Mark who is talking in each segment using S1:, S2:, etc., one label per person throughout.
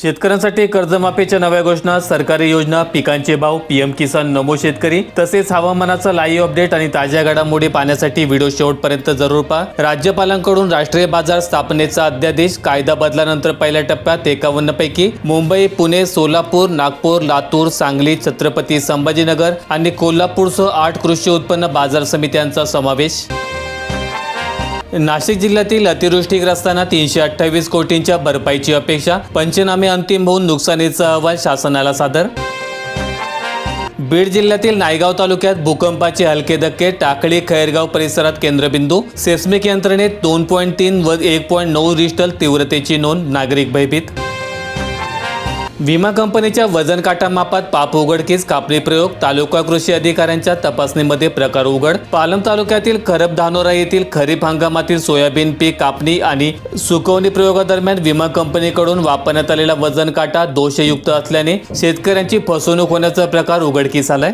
S1: शेतकऱ्यांसाठी कर्जमाफीच्या नव्या घोषणा सरकारी योजना पिकांचे भाव पीएम किसान नमो शेतकरी तसेच हवामानाचा लाईव्ह अपडेट आणि ताज्या घडामोडी पाहण्यासाठी व्हिडिओ शेवटपर्यंत जरूर पहा. राज्यपालांकडून राष्ट्रीय बाजार स्थापनेचा अध्यादेश कायदा बदलानंतर पहिल्या टप्प्यात एकावन्न पैकी मुंबई पुणे सोलापूर नागपूर लातूर सांगली छत्रपती संभाजीनगर आणि कोल्हापूरसह आठ कृषी उत्पन्न बाजार समित्यांचा समावेश. नाशिक जिल्ह्यातील अतिवृष्टीग्रस्तांना तीनशे अठ्ठावीस कोटींच्या भरपाईची अपेक्षा. पंचनामे अंतिम होऊन नुकसानीचा अहवाल शासनाला सादर. बीड जिल्ह्यातील नायगाव तालुक्यात भूकंपाचे हलके धक्के टाकळी खैरगाव परिसरात केंद्रबिंदू. सेस्मिक यंत्रणेत दोन पॉईंट तीन व एक पॉईंट नऊ रिस्टल तीव्रतेची नोंद नागरिक भयभीत. विमा कंपनीच्या वजन काटा मापात पाप उघडकीस कापणी प्रयोग तालुका कृषी अधिकाऱ्यांच्या तपासणीमध्ये प्रकार उघड. पालम तालुक्यातील खरब धानोरा येथील खरीप हंगामातील सोयाबीन पीक कापणी आणि सुकवणी प्रयोगादरम्यान विमा कंपनीकडून वापरण्यात आलेला वजन काटा दोषयुक्त असल्याने शेतकऱ्यांची फसवणूक होण्याचा प्रकार उघडकीस आलाय.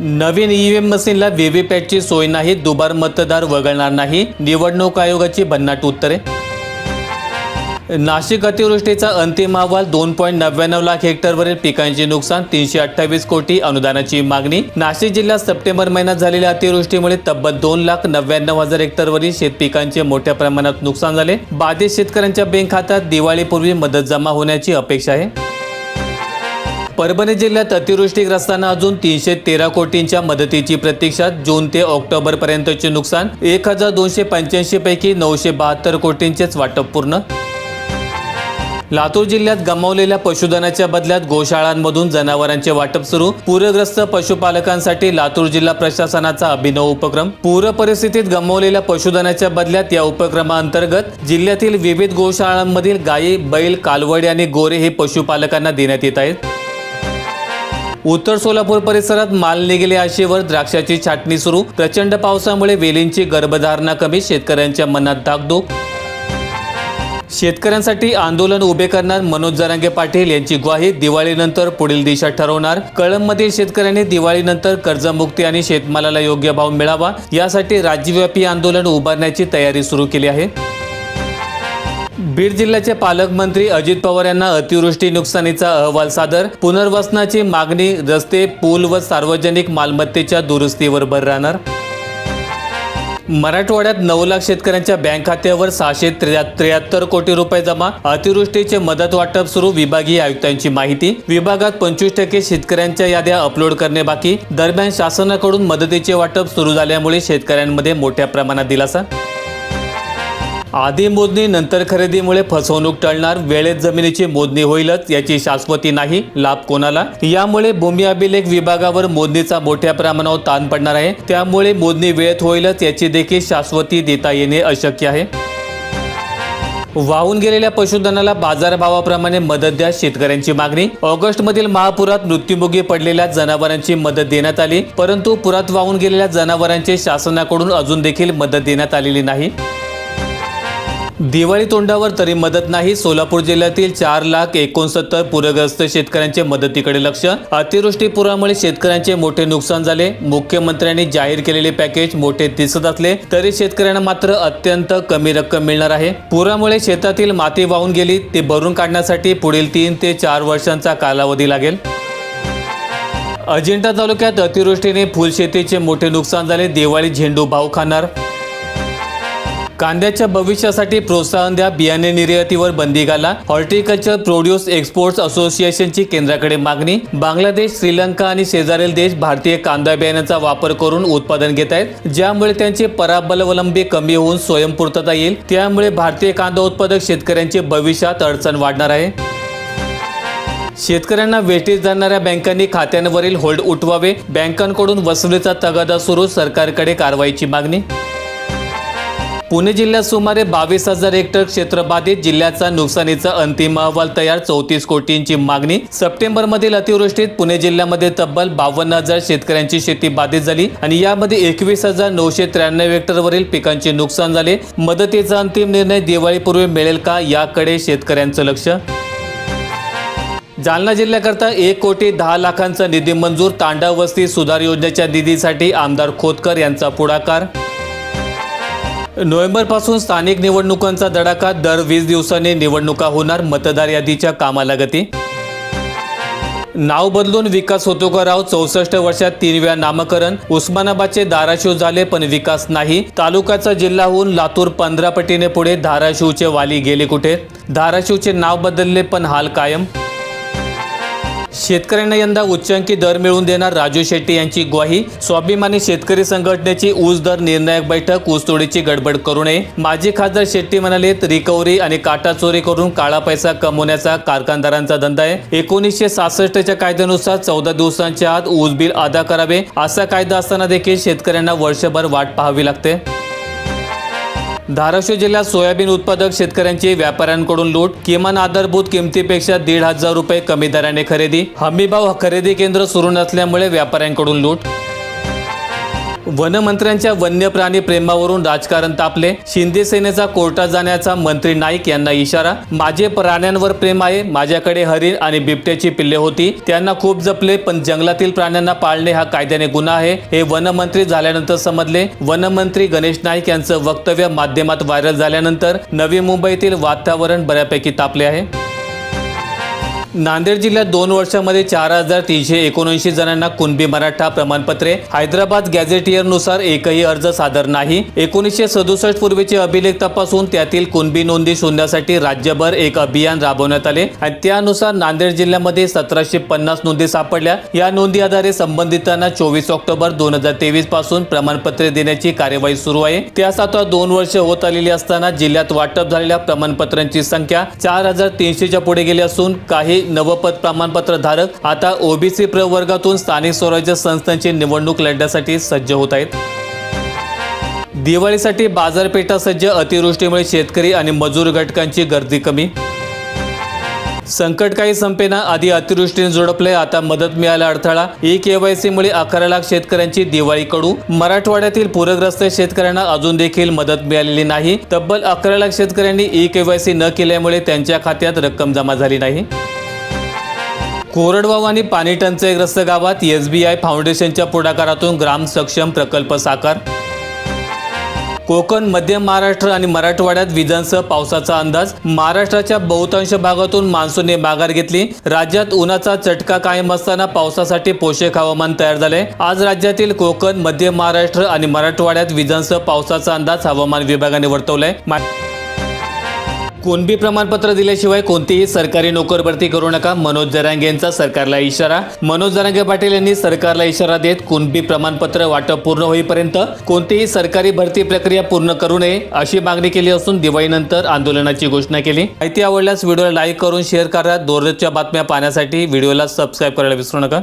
S1: नवीन ईव्हीएम मशीनला व्हीव्हीपॅटची सोय नाही दुबार मतदार वगळणार नाही. निवडणूक आयोगाची भन्नाट उत्तरे नाशिक अतिवृष्टीचा अंतिम अहवाल दोन पॉईंट नव्याण्णव लाख हेक्टरवरील पिकांचे नुकसान तीनशे अठ्ठावीस कोटी अनुदानाची मागणी. नाशिक जिल्ह्यात सप्टेंबर महिन्यात झालेल्या अतिवृष्टीमुळे तब्बल दोन लाख नव्याण्णव हजार हेक्टरवरील शेतपिकांचे मोठ्या प्रमाणात नुकसान झाले. बाधित शेतकऱ्यांच्या बँक खात्यात दिवाळीपूर्वी मदत जमा होण्याची अपेक्षा आहे. परभणी जिल्ह्यात अतिवृष्टीग्रस्तांना अजून तीनशे तेरा कोटींच्या मदतीची प्रतीक्षा जून ते ऑक्टोबर पर्यंतचे नुकसान एक हजार दोनशे पंच्याऐंशी पैकी नऊशे बहात्तर कोटींचेच वाटप पूर्ण लातूर जिल्ह्यात गमावलेल्या पशुधनाच्या बदल्यात गोशाळांमधून जनावरांचे वाटप सुरू. पूरग्रस्त पशुपालकांसाठी लातूर जिल्हा प्रशासनाचा अभिनव उपक्रम. पूर परिस्थितीत गमावलेल्या पशुधनाच्या बदल्यात या उपक्रमाअंतर्गत जिल्ह्यातील विविध गोशाळांमधील गायी बैल कालवडी आणि गोरे हे पशुपालकांना देण्यात येत आहेत. उत्तर सोलापूर परिसरात माल निघेले आशेवर द्राक्षाची छाटणी सुरू. प्रचंड पावसामुळे वेलींची गर्भधारणा कमी शेतकऱ्यांच्या मनात धाकधूक शेतकऱ्यांसाठी आंदोलन उभे करणार मनोज जरांगे पाटील यांची ग्वाही दिवाळीनंतर पुढील दिशा ठरवणार. कळंबमधील शेतकऱ्यांनी दिवाळीनंतर कर्जमुक्ती आणि शेतमालाला योग्य भाव मिळावा यासाठी राज्यव्यापी आंदोलन उभारण्याची तयारी सुरू केली आहे. बीड जिल्ह्याचे पालकमंत्री अजित पवार यांना अतिवृष्टी नुकसानीचा अहवाल सादर. पुनर्वसनाची मागणी रस्ते पूल व सार्वजनिक मालमत्तेच्या दुरुस्तीवर भर राहणार. मराठवाड्यात नऊ लाख शेतकऱ्यांच्या बँक खात्यावर सहाशे त्र्याहत्तर कोटी रुपये जमा अतिवृष्टीचे मदत वाटप सुरू विभागीय आयुक्तांची माहिती. विभागात पंचवीस टक्के शेतकऱ्यांच्या याद्या अपलोड करणे बाकी. दरम्यान शासनाकडून मदतीचे वाटप सुरू झाल्यामुळे शेतकऱ्यांमध्ये मोठ्या प्रमाणात दिलासा. आधी मोजणी नंतर खरेदीमुळे फसवणूक टळणार वेळेत जमिनीची मोजणी होईलच याची शाश्वती नाही लाभ कोणाला? यामुळे भूमी अभिलेख विभागावर मोजणीचा मोठ्या प्रमाणावर ताण पडणार आहे. त्यामुळे मोजणी वेळेत होईलच याची देखील शाश्वती देता येणे अशक्य आहे. वाहून गेलेल्या पशुधनाला बाजारभावाप्रमाणे मदत द्या शेतकऱ्यांची मागणी. ऑगस्टमधील महापुरात मृत्युमुखी पडलेल्या जनावरांची मदत देण्यात आली परंतु पुरात वाहून गेलेल्या जनावरांची शासनाकडून अजून देखील मदत देण्यात आलेली नाही. दिवाळी तोंडावर तरी मदत नाही. सोलापूर जिल्ह्यातील चार लाख एकोणसत्तर पूरग्रस्त शेतकऱ्यांचे मदतीकडे लक्ष. अतिवृष्टी पुरामुळे शेतकऱ्यांचे मोठे नुकसान झाले. मुख्यमंत्र्यांनी जाहीर केलेले पॅकेज मोठे दिसत असले तरी शेतकऱ्यांना मात्र अत्यंत कमी रक्कम मिळणार आहे. पुरामुळे शेतातील माती वाहून गेली. ते भरून काढण्यासाठी पुढील तीन ते चार वर्षांचा कालावधी लागेल. अजिंठा तालुक्यात अतिवृष्टीने फुलशेतीचे मोठे नुकसान झाले. दिवाळी झेंडू भाव खाणार. कांद्याच्या भविष्यासाठी प्रोत्साहन द्या बियाणे निर्यातीवर बंदी घाला. हॉर्टिकल्चर प्रोड्यूस एक्सपोर्ट्स असोसिएशनची केंद्राकडे मागणी. बांगलादेश श्रीलंका आणि शेजारील देश भारतीय कांदा बियाण्याचा वापर करून उत्पादन घेत आहेत. ज्यामुळे त्यांची पराबलवलंबी कमी होऊन स्वयंपूर्तता येईल. त्यामुळे भारतीय कांदा उत्पादक शेतकऱ्यांचे भविष्यात अडचण वाढणार आहे. शेतकऱ्यांना वेटीस जाणाऱ्या बँकांनी खात्यांवरील होल्ड उठवावे. बँकांकडून वसुलीचा तगादा सुरू सरकारकडे कारवाईची मागणी. पुणे जिल्ह्यात सुमारे बावीस हजार हेक्टर क्षेत्र बाधित जिल्ह्याचा नुकसानीचा अंतिम अहवाल तयार चौतीस कोटींची मागणी. सप्टेंबर मधील अतिवृष्टीत पुणे जिल्ह्यामध्ये तब्बल बावन्न हजार शेतकऱ्यांची शेती बाधित झाली आणि यामध्ये एकवीस हजार नऊशे त्र्याण्णव हेक्टरवरील पिकांचे नुकसान झाले. मदतीचा अंतिम निर्णय दिवाळीपूर्वी मिळेल का याकडे शेतकऱ्यांचं लक्ष. जालना जिल्ह्याकरता एक कोटी दहा लाखांचा निधी मंजूर तांडा वस्ती सुधार योजनेच्या निधीसाठी आमदार खोतकर यांचा पुढाकार. नोव्हेंबरपासून स्थानिक निवडणुकांचा धडाका दर वीस दिवसांनी निवडणुका होणार मतदार यादीच्या कामाला गती नाव बदलून विकास होतो का राव? चौसष्ट वर्षात तीन वेळा नामकरण. उस्मानाबादचे धाराशिव झाले पण विकास नाही. तालुक्याचा जिल्हा होऊन लातूर पंधरा पटीने पुढे धाराशिवचे वाली गेले कुठे? धाराशिवचे नाव बदलले पण हाल कायम. शेतकऱ्यांना यंदा उच्चांकी दर मिळवून देणार राजू शेट्टी यांची ग्वाही. स्वाभिमानी शेतकरी संघटनेची ऊस दर निर्णायक बैठक ऊसतोडीची गडबड करू नये. माजी खासदार शेट्टी म्हणाले रिकव्हरी आणि काटा चोरी करून काळा पैसा कमवण्याचा कारखानदारांचा धंदा आहे. एकोणीसशे सासष्टच्या कायद्यानुसार चौदा दिवसांच्या आत ऊस बिल अदा करावे असा कायदा असताना देखील शेतकऱ्यांना वर्षभर वाट पाहावी लागते. धाराशिव जिल्ह्यात सोयाबीन उत्पादक शेतकऱ्यांची व्यापाऱ्यांकडून लूट किमान आधारभूत किमतीपेक्षा दीड हजार रुपये कमी दराने खरेदी. हमीभाव खरेदी केंद्र सुरू नसल्यामुळे व्यापाऱ्यांकडून लूट. वनमंत्र्यांच्या वन्य प्राणी प्रेमावरून राजकारण तापले. शिंदे सेनेचा कोर्टात जाण्याचा मंत्री नाईक यांना इशारा. माझे प्राण्यांवर प्रेम आहे. माझ्याकडे हरिण आणि बिबट्याची पिल्ले होती. त्यांना खूप जपले पण जंगलातील प्राण्यांना पाळणे हा कायद्याने गुन्हा आहे हे वनमंत्री झाल्यानंतर समजले. वनमंत्री गणेश नाईक यांचं वक्तव्य माध्यमात व्हायरल झाल्यानंतर नवी मुंबईतील वातावरण बऱ्यापैकी तापले आहे. नांदेड जिल्ह्यात दोन वर्षामध्ये चार हजार तीनशे एकोणऐंशी जणांना कुणबी मराठा प्रमाणपत्रे हैदराबाद गॅझेटियरनुसार एकही अर्ज सादर नाही. एकोणीसशे सदुसष्ट पूर्वीचे अभिलेख तपासून त्यातील कुणबी नोंदी शोधण्यासाठी राज्यभर एक अभियान राबवण्यात आले आणि त्यानुसार नांदेड जिल्ह्यामध्ये सतराशे पन्नास नोंदी सापडल्या. या नोंदी आधारे संबंधितांना चोवीस ऑक्टोबर दोन हजार तेवीसपासून प्रमाणपत्रे देण्याची कार्यवाही सुरू आहे. त्यास आता दोन वर्ष होत आलेली असताना जिल्ह्यात वाटप झालेल्या प्रमाणपत्रांची संख्या चार हजार तीनशेच्या पुढे गेली असून काही नवपद प्रमाणपत्र धारक आता ओबीसी प्रवर्गातून स्थानिक स्वराज्य संस्थांची निवडणूक लढण्यासाठी सज्ज होत आहेत. दिवाळीसाठी बाजारपेठा सज्ज अतिवृष्टीमुळे शेतकरी आणि मजूर घटकांची गर्दी कमी. संकट काही संपेना आधी अतिवृष्टीने झोडपले आता मदत मिळाला अडथळा. ई केवायसी मुळे अकरा लाख शेतकऱ्यांची दिवाळी कडू. मराठवाड्यातील पूरग्रस्त शेतकऱ्यांना अजून देखील मदत मिळालेली नाही. तब्बल अकरा लाख शेतकऱ्यांनी ई केवायसी न केल्यामुळे त्यांच्या खात्यात रक्कम जमा झाली नाही. कोरडवाहू आणि पाणी टंचाईग्रस्त गावात एस बी आय फाउंडेशनच्या पुढाकारातून ग्राम सक्षम प्रकल्प साकार. कोकण मध्य महाराष्ट्र आणि मराठवाड्यात विजांसह पावसाचा अंदाज. महाराष्ट्राच्या बहुतांश भागातून मान्सूनने माघार घेतली. राज्यात उन्हाचा चटका कायम असताना पावसासाठी पोषक हवामान तयार झाले. आज राज्यातील कोकण मध्य महाराष्ट्र आणि मराठवाड्यात विजांसह पावसाचा अंदाज हवामान विभागाने वर्तवलाय. कुणबी प्रमाणपत्र दिल्याशिवाय कोणतीही सरकारी नोकर भरती करू नका. मनोज जरांगे यांचा सरकारला इशारा. मनोज जरांगे पाटील यांनी सरकारला इशारा देत कुणबी प्रमाणपत्र वाटप पूर्ण होईपर्यंत कोणतीही सरकारी भरती प्रक्रिया पूर्ण करू नये अशी मागणी केली असून दिवाळीनंतर आंदोलनाची घोषणा केली. माहिती आवडल्यास व्हिडिओला लाईक करून शेअर करा. दररोजच्या बातम्या पाहण्यासाठी व्हिडिओला सबस्क्राईब करायला विसरू नका.